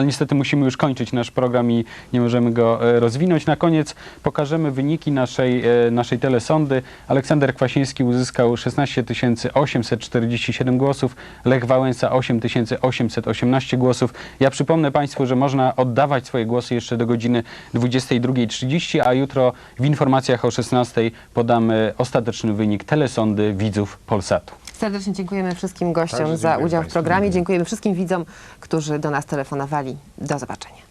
Ale niestety musimy już kończyć nasz program i nie możemy go e, rozwinąć. Na koniec pokażemy wyniki naszej, e, naszej telesądy. Aleksander Kwasiński uzyskał 16 847 głosów, Lech Wałęsa 8 818 głosów. Ja przypomnę Państwu, że można oddawać swoje głosy jeszcze do godziny 22.30, a jutro w informacjach o 16.00 podamy ostateczny wynik telesądy widzów Polsatu. Serdecznie dziękujemy wszystkim gościom Także za dziękuję udział w programie. Dziękujemy wszystkim widzom, którzy do nas telefonowali. Do zobaczenia.